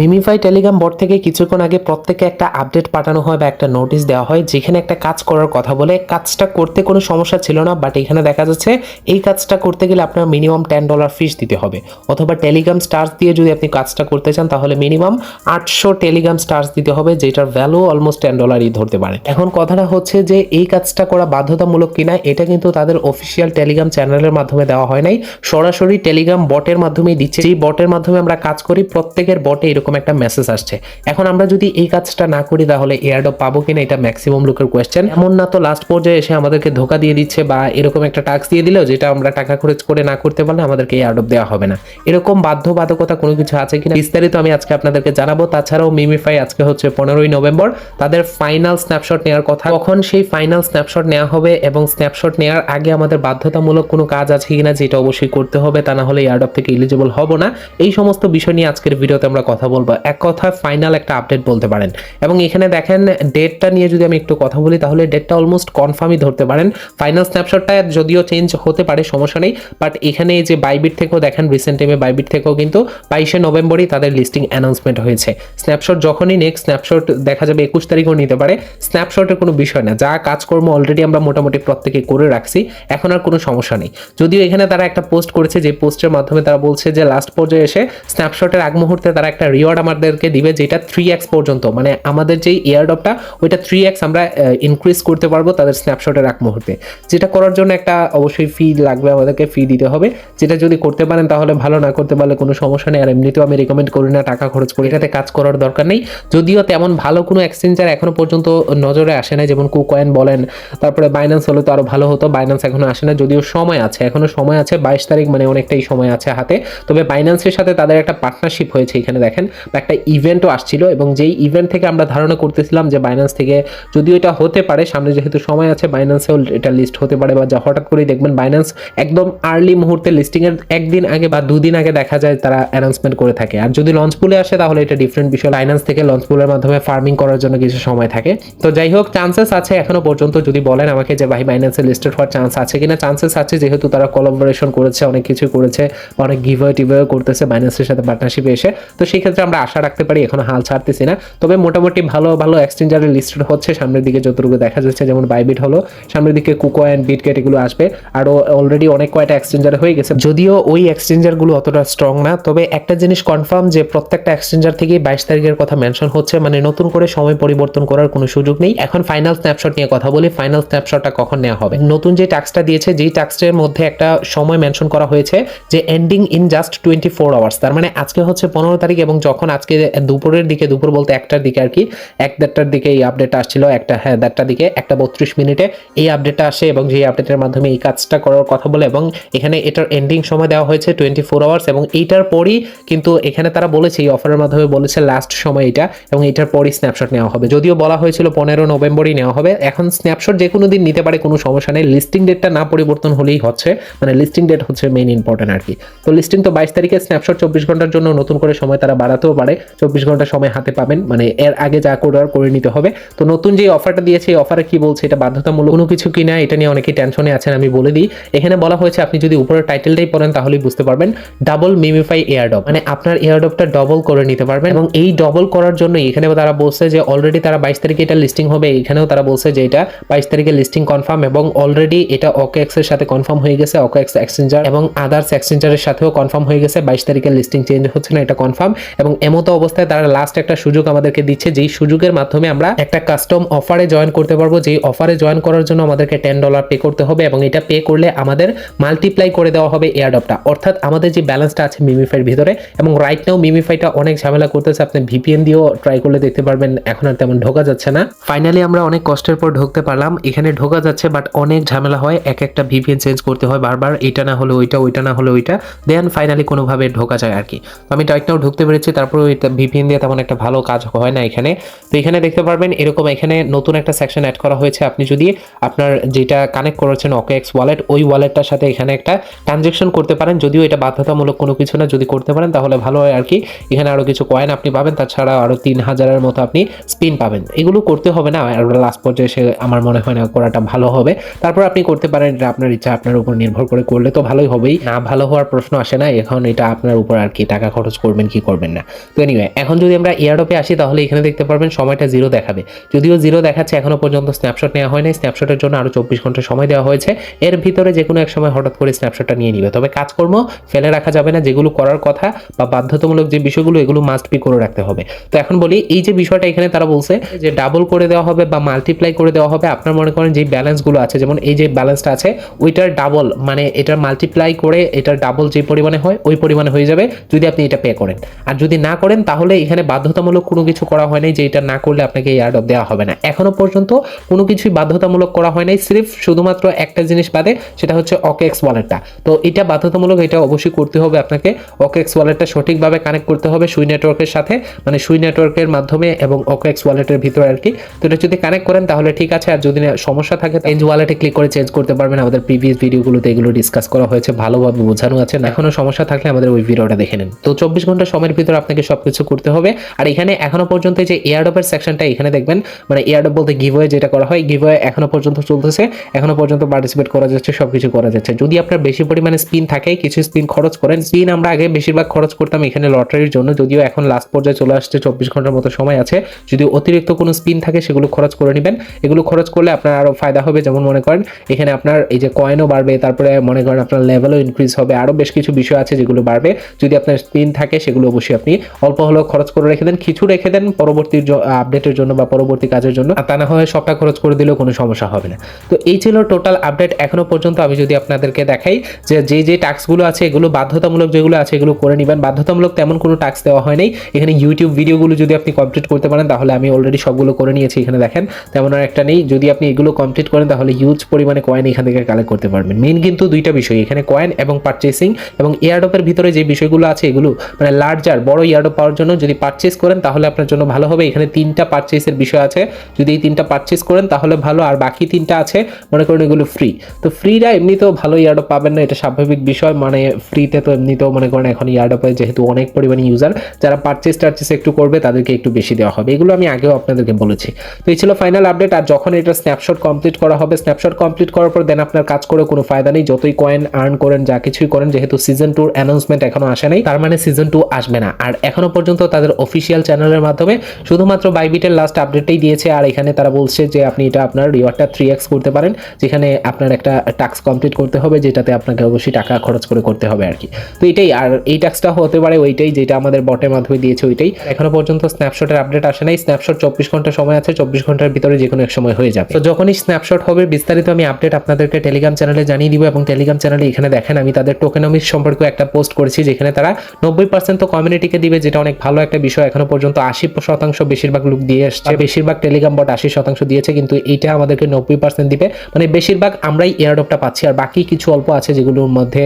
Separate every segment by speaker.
Speaker 1: MemeFi Telegram board থেকে কিছুক্ষণ আগে প্রত্যেকে একটা আপডেট পাঠানো হয় বা একটা নোটিশ দেওয়া হয়, যেখানে একটা কাজ করার কথা বলে। কাজটা করতে কোনো সমস্যা ছিল না বাট এখানে দেখা যাচ্ছে এই কাজটা করতে গেলে আপনার মিনিমাম টেন ডলার ফিস দিতে হবে। অথবা টেলিগ্রাম স্টার্স দিয়ে যদি আপনি কাজটা করতে চান, তাহলে মিনিমাম আটশো টেলিগ্রাম স্টার্স দিতে হবে, যেটার ভ্যালু অলমোস্ট টেন ডলারই ধরতে পারে। এখন কথাটা হচ্ছে যে, এই কাজটা করা বাধ্যতামূলক কিনা, এটা কিন্তু তাদের অফিসিয়াল টেলিগ্রাম চ্যানেলের মাধ্যমে দেওয়া হয় নাই। সরাসরি টেলিগ্রাম বটের মাধ্যমেই দিচ্ছে। যেই বটের মাধ্যমে আমরা কাজ করি, প্রত্যেকের বটে এরকম একটা মেসেজ আসছে। এখন আমরা যদি এই কাজটা না করি তাহলে এয়ারডপ পাবো কিনা এটা ম্যাক্সিমাম লোকের কোয়েশ্চেন এমন না তো লাস্ট পর্যায়ে এসে আমাদেরকে ধোকা দিয়ে দিচ্ছে বা এরকম একটা টাস্ক দিয়ে দিলেও যেটা আমরা টাকা খরচ করে না করতে পারলে আমাদেরকে এয়ারডপ দেওয়া হবে না। এরকম বাধ্যবাধকতা কোনো কিছু আছে কিনা বিস্তারিত আমি আজকে আপনাদেরকে জানাব। তাছাড়াও মিমিফাই আজকে হচ্ছে পনেরোই নভেম্বর। তাদের ফাইনাল স্ন্যাপশট নেওয়ার কথা। কখন সেই ফাইনাল স্ন্যাপশট নেওয়া হবে এবং স্ন্যাপশট নেওয়ার আগে আমাদের বাধ্যতামূলক কোনো কাজ আছে কিনা, যেটা অবশ্যই করতে হবে। তা না হলে এয়ারডপ থেকে এলিজিবল হব না। এই সমস্ত বিষয় নিয়ে আজকের ভিডিওতে আমরা কথা বলব, এক কথায় ফাইনাল একটা আপডেট বলতে পারেন। এবং এখানে দেখেন ডেটটা নিয়ে যদি আমি একটু কথা বলি, তাহলে ডেটটা অলমোস্ট কনফার্মই ধরতে পারেন। ফাইনাল স্ন্যাপশটটা যদিও চেঞ্জ হতে পারে, সমস্যা নেই। বাট এখানে যে বাইবিট থেকেও দেখেন রিসেন্ট টাইমে বাইবিট থেকেও কিন্তু বাইশে নভেম্বরই তাদের লিস্টিং অ্যানাউন্সমেন্ট হয়েছে। স্ন্যাপশট যখনই নেক্সট স্ন্যাপশট দেখা যাবে একুশ তারিখও নিতে পারে। স্ন্যাপশটের কোনো বিষয় না। যা কাজকর্ম অলরেডি আমরা মোটামুটি প্রত্যেকে করে রাখছি, এখন আর কোনো সমস্যা নেই। যদিও এখানে তারা একটা পোস্ট করেছে, যে পোস্টের মাধ্যমে তারা বলছে যে লাস্ট পর্যায়ে এসে স্ন্যাপশটের আগ মুহূর্তে তারা একটা রিওয়ার্ড আমাদেরকে দিবে যেটা থ্রি এক্স পর্যন্ত। মানে আমাদের যেই এয়ারডপটা ওইটা থ্রি এক্স আমরা ইনক্রিজ করতে পারব তাদের স্ন্যাপশটের এক মুহূর্তে। যেটা করার জন্য একটা অবশ্যই ফি লাগবে, আমাদেরকে ফি দিতে হবে। যেটা যদি করতে পারেন তাহলে ভালো, না করতে পারলে কোনো সমস্যা নেই। আর এমনিতেও আমি রেকমেন্ড করি না টাকা খরচ করে। এটাতে কাজ করার দরকার নেই। যদিও তেমন ভালো কোনো এক্সচেঞ্জার এখনও পর্যন্ত নজরে আসে না যেমন কুকয়েন বলেন, তারপরে বাইন্যান্স হলে তো আরও ভালো হতো। বাইন্যান্স এখনও আসে না যদিও সময় আছে। এখনও সময় আছে, বাইশ তারিখ মানে অনেকটাই সময় আছে হাতে। তবে বাইন্যান্সের সাথে তাদের একটা পার্টনারশিপ হয়েছে এখানে দেখেন। বা একটা ইভেন্টও আসছিল এবং যেই ইভেন্ট থেকে আমরা ধারণা করতেছিলাম যে বাইন্যান্স থেকে যদিও এটা হতে পারে, সামনে যেহেতু সময় আছে বাইন্যান্সেও এটা লিস্ট হতে পারে বা যা হঠাৎ করেই দেখবেন বাইন্যান্স একদম আর্লি মুহূর্তে লিস্টিং এর একদিন আগে বা দুদিন আগে দেখা যায় তারা অ্যানাউন্সমেন্ট করে থাকে। আর যদি লঞ্চ পুলে আসে তাহলে এটা ডিফারেন্ট বিষয়। বাইন্যান্স থেকে লঞ্চ পুলের মাধ্যমে ফার্মিং করার জন্য কিছু সময় থাকে। তো যাই হোক চান্সেস আছে এখনও পর্যন্ত যদি বলেন আমাকে যে ভাই বাইন্যান্সে লিস্টেড হওয়ার চান্স আছে কিনা চান্সেস আছে যেহেতু তারা কোলাবোরেশন করেছে, অনেক কিছু করেছে অনেক গিভওয়ে টিভওয়ে করতেছে বাইন্যান্সের সাথে পার্টনারশিপে এসে। তো সেই ক্ষেত্রে আমরা আশা রাখতে পারি এখনও হাল ছাড়তেছি না। তবে মোটামুটি ভালো ভালো এক্সচেঞ্জারে লিস্টেড হচ্ছে। সামনের দিকে যতটুকু দেখা যাচ্ছে, যেমন বাইবিট হলো, সামনের দিকে কুকয়েন বিটকেট এগুলো আসবে। আরও অলরেডি অনেক কয়টা এক্সচেঞ্জারে হয়ে গেছে। যদিও ওই এক্সচেঞ্জারগুলো অতটা স্ট্রং না, তবে একটা জিনিস কনফার্ম যে প্রত্যেকটা এক্সচেঞ্জার থেকেই বাইশ তারিখের কথা মেনশন হচ্ছে মানে নতুন করে সময় পরিবর্তন করার কোনো সুযোগ নেই। এখন ফাইনাল স্ন্যাপশট নিয়ে কথা বলি ফাইনাল স্ন্যাপশটটা কখন নেওয়া হবে? নতুন যে টাস্কটা দিয়েছে, যেই টাস্কের মধ্যে একটা সময় মেনশন করা হয়েছে, যে ending in just twenty four hours তার মানে আজকে হচ্ছে পনেরো তারিখ এবং যখন আজকে দুপুরের দিকে, দুপুর বলতে একটার দিকে আর কি, এক দেড়টার দিকে এই আপডেটটা আসছিল, একটা হ্যাঁ দেড়টার দিকে, একটা বত্রিশ মিনিটে এই আপডেটটা আসে এবং যে আপডেটের মাধ্যমে এই কাজটা করার কথা বলে এবং এখানে এটার এন্ডিং সময় দেওয়া হয়েছে টোয়েন্টি ফোর আওয়ার্স এবং এইটার পরই কিন্তু এখানে তারা বলেছে, এই অফারের মাধ্যমে বলেছে লাস্ট সময় এটা এবং এটার পরই স্ন্যাপশট নেওয়া হবে। যদিও বলা হয়েছিল পনেরো নভেম্বরই নেওয়া হবে, এখন স্ন্যাপশট যে কোনো দিন নিতে পারে, কোনো সমস্যা নেই। লিস্টিং ডেটটা না পরিবর্তন হলেই হচ্ছে মানে লিস্টিং ডেট হচ্ছে মেইন ইম্পর্টেন্ট আর কি। তো লিস্টিং তো বাইশ তারিখে স্ন্যাপশট চব্বিশ ঘণ্টার জন্য নতুন করে সময় তারা বাড়াতেও পারে। চব্বিশ ঘণ্টা সময় হাতে পাবেন। মানে এর আগে যা করার, করে নিতে হবে। তো নতুন যে অফারটা দিয়েছে, এই অফারে কি বলছে, এটা বাধ্যতামূলক কোনো কিছু কিনা, এটা নিয়ে অনেকেই টেনশনে আছেন, আমি বলে দিই। এখানে বলা হয়েছে, আপনি যদি উপরের টাইটেলটাই পড়েন, তাহলেই বুঝতে পারবেন ডাবল মিমিফাই এয়ারডপ মানে আপনার এয়ারডপটা ডবল করে নিতে পারবেন। এবং এই ডবল করার জন্য এখানে তারা বলছে যে অলরেডি তারা বাইশ তারিখে এটা লিস্টিং হবে। এখানেও তারা বলছে যে, এটা বাইশ তারিখে লিস্টিং কনফার্ম এবং অলরেডি এটা ওকেএক্স এর সাথে কনফার্ম হয়ে গেছে ওকেএক্স এক্সচেঞ্জার এবং আদার্স এক্সচেঞ্জারের সাথেও কনফার্ম হয়ে গেছে। বাইশ তারিখে লিস্টিং চেঞ্জ হচ্ছে না, এটা কনফার্ম এবং এমতো অবস্থায় তারা লাস্ট একটা সুযোগ আমাদেরকে দিচ্ছে, যেই সুযোগের মাধ্যমে আমরা একটা কাস্টম অফারে জয়েন করতে পারব। যেই অফারে জয়েন করার জন্য আমাদেরকে টেন ডলার পে করতে হবে এবং এটা পে করলে আমাদের মাল্টিপ্লাই করে দেওয়া হবে এয়ারডপটা অর্থাৎ আমাদের যে ব্যালেন্সটা আছে মিমিফাইয়ের ভিতরে এবং রাইট নাও মিমিফাইটা অনেক ঝামেলা করতেছে, আপনি ভিপিএন দিয়েও ট্রাই করলে দেখতে পারবেন, এখন আর তেমন ঢোকা যাচ্ছে না। ফাইনালি আমরা অনেক কষ্টের পর ঢুকতে পারলাম। এখানে ঢোকা যাচ্ছে বাট অনেক ঝামেলা হয়, এক একটা ভিপিএন চেঞ্জ করতে হয় বারবার, এটা না হলে ওইটা ওইটা না হলে ওইটা দেন ফাইনালি কোনোভাবে ঢোকা যায় আর কি আমি রাইট নাও ঢুকতে পেরেছি তারপর ভিপিএন দিয়ে তেমন একটা ভালো কাজ হয় না এখানে। তো এখানে দেখতে পারবেন এরকম এখানে নতুন একটা সেকশন অ্যাড করা হয়েছে। আপনি যদি আপনার যেটা কানেক্ট করেছেন ওকেএক্স ওয়ালেট ওই ওয়ালেটটার সাথে এখানে একটা ট্রানজেকশন করতে পারেন। যদিও এটা বাধ্যতামূলক কোনো কিছু না, যদি করতে পারেন তাহলে ভালো হয় আর কি এখানে আরও কিছু কয়েন আপনি পাবেন, তাছাড়া আরও তিন হাজারের মতো আপনি স্পিন পাবেন। এগুলো করতে হবে না, আর লাস্ট পর্যায়ে সে আমার মনে হয় না করাটা ভালো হবে। তারপর আপনি করতে পারেন, এটা আপনার ইচ্ছা, আপনার উপর নির্ভর করে করলে তো ভালোই হবেই। না ভালো হওয়ার প্রশ্ন আসে না, এখন এটা আপনার উপর আর কি টাকা খরচ করবেন, কি করবেন না। তো এনিওয়ে এখন যদি আমরা এয়ারডপে আসি, তাহলে এখানে দেখতে পারবেন সময়টা জিরো দেখাবে। যদিও জিরো দেখাচ্ছে, এখনও পর্যন্ত স্ন্যাপশট নেওয়া হয়নি। স্ন্যাপশটের জন্য আরও চব্বিশ ঘণ্টা সময় দেওয়া হয়েছে। এর ভিতরে যে কোনো এক সময় হঠাৎ করে স্ন্যাপশটটা নিয়ে নিবে। তবে কাজকর্ম ফেলে রাখা যাবে না। যেগুলো করার কথা বা বাধ্যতামূলক যে বিষয়গুলো, এগুলো মাস্ট বি করে রাখতে হবে। তো এখন বলি, এই যে বিষয়টা এখানে তারা বলছে যে ডাবল করে দেওয়া হবে বা মাল্টিপ্লাই করে দেওয়া হবে, আপনার মনে করেন যে ব্যালেন্সগুলো আছে, যেমন এই যে ব্যালেন্সটা আছে, ওইটার ডাবল মানে এটার মাল্টিপ্লাই করে, এটার ডাবল যে পরিমাণে হয়, ওই পরিমাণে হয়ে যাবে, যদি আপনি এটা পে করেন। আর যদি না করেন, তাহলে এখানে বাধ্যতামূলক কোনো কিছু করা হয় নাই যে এটা না করলে আপনাকে এয়ার অফ দেওয়া হবে না। এখনও পর্যন্ত কোনো কিছুই বাধ্যতামূলক করা হয় নাই, সির্ফ শুধুমাত্র একটা জিনিস বাদে, সেটা হচ্ছে অকেক্স ওয়ালেটটা তো এটা বাধ্যতামূলক, এটা অবশ্যই করতে হবে আপনাকে। অকেক্স ওয়ালেটটা সঠিকভাবে কানেক্ট করতে হবে সুই নেটওয়ার্কের সাথে মানে সুই নেটওয়ার্কের মাধ্যমে এবং অকেক্স ওয়ালেটের ভিতরে আর কি। তো এটা যদি কানেক্ট করেন, তাহলে ঠিক আছে। আর যদি সমস্যা থাকে চেঞ্জ ওয়ালেটে ক্লিক করে চেঞ্জ করতে পারবেন। আমাদের প্রিভিয়াস ভিডিওগুলোতে এগুলো ডিসকাস করা হয়েছে, ভালোভাবে বোঝানো আছে। না এখনও সমস্যা থাকলে আমাদের ওই ভিডিওটা দেখে নেন। তো চব্বিশ ঘণ্টা সময়ের ভিতরে আপনাকে সবকিছু করতে হবে। আর এখানে এখনও পর্যন্ত যে এয়ারডপের সেকশনটা এখানে দেখবেন মানে এয়ারডপ বলতে গিভওয়ে যেটা করা হয় গিভওয়ে এখনও পর্যন্ত চলতেছে, এখনও পর্যন্ত পার্টিসিপেট করা যাচ্ছে, সবকিছু করা যাচ্ছে। যদি আপনার বেশি পরিমাণে স্পিন থাকে, কিছু স্পিন খরচ করেন স্পিন আমরা আগে বেশিরভাগ খরচ করতাম এখানে লটারির জন্য, যদিও এখন লাস্ট পর্যায়ে চলে আসছে, চব্বিশ ঘণ্টার মতো সময় আছে। যদি অতিরিক্ত কোনো স্পিন থাকে, সেগুলো খরচ করে নেবেন। এগুলো খরচ করলে আপনার আরও ফায়দা হবে, যেমন মনে করেন, এখানে আপনার এই যে কয়েনও বাড়বে, তারপরে মনে করেন আপনার লেভেলও ইনক্রিজ হবে। আরও বেশ কিছু বিষয় আছে যেগুলো বাড়বে। যদি আপনার স্পিন থাকে, সেগুলো অবশ্যই আপনি অল্প হলেও খরচ করে রেখে দেন, কিছু রেখে দেন পরবর্তী আপডেটের জন্য বা পরবর্তী কাজের জন্য। তা না হয় সবটা খরচ করে দিলেও কোনো সমস্যা হবে না। তো এই ছিল টোটাল আপডেট এখনও পর্যন্ত। আমি যদি আপনাদেরকে দেখাই যে যে যে টাস্কগুলো আছে, এগুলো বাধ্যতামূলক যেগুলো আছে, এগুলো করে নেবেন। বাধ্যতামূলক তেমন কোনো টাস্ক দেওয়া হয় নাই। এখানে ইউটিউব ভিডিওগুলো যদি আপনি কমপ্লিট করতে পারেন, তাহলে আমি অলরেডি সবগুলো করে নিয়েছি এখানে দেখেন। তেমন আর একটা নেই। যদি আপনি এগুলো কমপ্লিট করেন, তাহলে হিউজ পরিমাণে কয়েন এখান থেকে কালেক্ট করতে পারবেন। মেন কিন্তু দুইটা বিষয়। এখানে কয়েন এবং পারচেসিং এবং এয়ারডপের ভিতরে যে বিষয়গুলো আছে, এগুলো মানে লার্জার বড় এয়ারডপ পাওয়ার জন্য যদি পারচেস করেন, তাহলে আপনার জন্য ভালো হবে। এখানে তিনটা পারচেসের বিষয় আছে। যদি এই তিনটা পারচেস করেন, তাহলে ভালো। আর বাকি তিনটা আছে, মনে করেন এগুলো ফ্রি তো ফ্রিরা এমনিতেও ভালো ইয়ারডপ পাবেন না, এটা স্বাভাবিক বিষয়। মানে ফ্রিতে তো এমনিতেও মনে করেন এখন ইয়ারডপে যেহেতু অনেক পরিমাণে ইউজার যারা পারচেস টারচেস একটু করবে, তাদেরকে একটু বেশি দেওয়া হবে। এগুলো আমি আগেও আপনাদেরকে বলেছি। তো এই ছিল ফাইনাল আপডেট আর যখন এটা স্ন্যাপশট কমপ্লিট করা হবে স্ন্যাপশট কমপ্লিট করার পর দেন আপনার কাজ করে কোনো ফায়দা নেই। যতই কয়েন আর্ন করেন, যা কিছুই করেন, যেহেতু সিজন টুর অ্যানাউন্সমেন্ট এখনও আসে নাই, তার মানে সিজন টু আসবে না। আর এখনও পর্যন্ত তাদের অফিসিয়াল চ্যানেলের মাধ্যমে শুধুমাত্র বাইবিটের লাস্ট আপডেটটাই দিয়েছে। আর এখানে তারা বলছে যে, আপনি এটা আপনার রিওয়ার্ডটা থ্রি এক্স করতে পারেন, যেখানে আপনার একটা টাস্ক কমপ্লিট করতে হবে, যেটাতে আপনাকে অবশ্যই টাকা খরচ করে করতে হবে আর কি। তো এটাই, আর এই টাস্কটা হতে পারে ওইটাই, যেটা আমাদের বটের মাধ্যমে দিয়েছে ওইটাই। এখনও পর্যন্ত স্ন্যাপশটের আপডেট আসে নাই। স্ন্যাপশট চব্বিশ ঘণ্টা সময় আছে, চব্বিশ ঘণ্টার ভিতরে যে কোনো এক সময় হয়ে যাবে। তো যখনই স্ন্যাপশট হবে, বিস্তারিত আমি আপডেট আপনাদেরকে টেলিগ্রাম চ্যানেলে জানিয়ে দিব এবং টেলিগ্রাম চ্যানেলে এখানে দেখেন, আমি তাদের টোকেনমিক্স সম্পর্কে একটা পোস্ট করেছি, যেখানে তারা নব্বই পার্সেন্ট তো কমিউনিটিকে দিবে যেটা অনেক ভালো একটা বিষয়। এখনও পর্যন্ত আশি শতাংশ বেশিরভাগ লোক দিয়ে এসছে। বেশিরভাগ টেলিগ্রাম বট আশি শতাংশ দিয়েছে কিন্তু এইটা আমাদেরকে নব্বই পার্সেন্ট দিবে। মানে বেশিরভাগ আমরাই এয়ারডপটা পাচ্ছি আর বাকি কিছু অল্প আছে যেগুলোর মধ্যে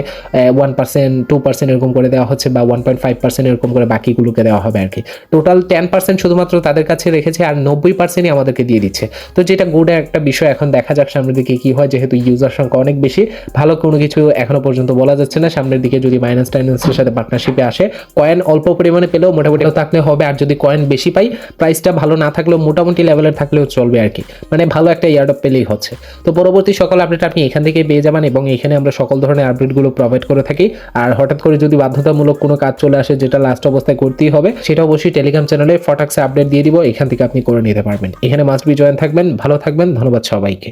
Speaker 1: ওয়ান পার্সেন্ট টু পার্সেন্ট এরকম করে দেওয়া হচ্ছে বা ওয়ান পয়েন্ট ফাইভ পার্সেন্ট এরকম করে বাকিগুলোকে দেওয়া হবে আর কি টোটাল টেন পার্সেন্ট শুধুমাত্র তাদের কাছে রেখেছে আর নব্বই পার্সেন্টই আমাদেরকে দিয়ে দিচ্ছে। তো যেটা গুড একটা বিষয় এখন দেখা যাক সামনের দিকে কি হয় যেহেতু ইউজার সংখ্যা অনেক বেশি। ভালো কোনো কিছু এখনও পর্যন্ত বলা যাচ্ছে না। সামনের দিকে যদি মাইনাস টাইনান্সের সাথে পার্টনারশিপে আসে কয়েন অল্প পরিমাণে পেলেও মোটামুটি থাকলে হবে। আর যদি কয়েন বেশি পাই প্রাইসটা ভালো না থাকলেও মোটামুটি লেভেলের থাকলেও চলবে আর কি। মানে ভালো একটা ইয়ার্ড পেলেই হচ্ছে। তো পরবর্তী সকল আপডেট আপনি এখান থেকে পেয়ে যাবেন এবং এখানে আমরা সকল ধরনের আপডেটগুলো প্রোভাইড করে থাকি। আর হঠাৎ করে যদি বাধ্যতামূলক কোনো কাজ চলে আসে যেটা লাস্ট অবস্থায় করতেই হবে, সেটা অবশ্যই টেলিগ্রাম চ্যানেলে ফটাক্সে আপডেট দিয়ে দিব। এখান থেকে আপনি করে নিতে পারবেন। এখানে মাস্ট বি জয়েন থাকবেন। ভালো থাকবেন। ধন্যবাদ সবাইকে।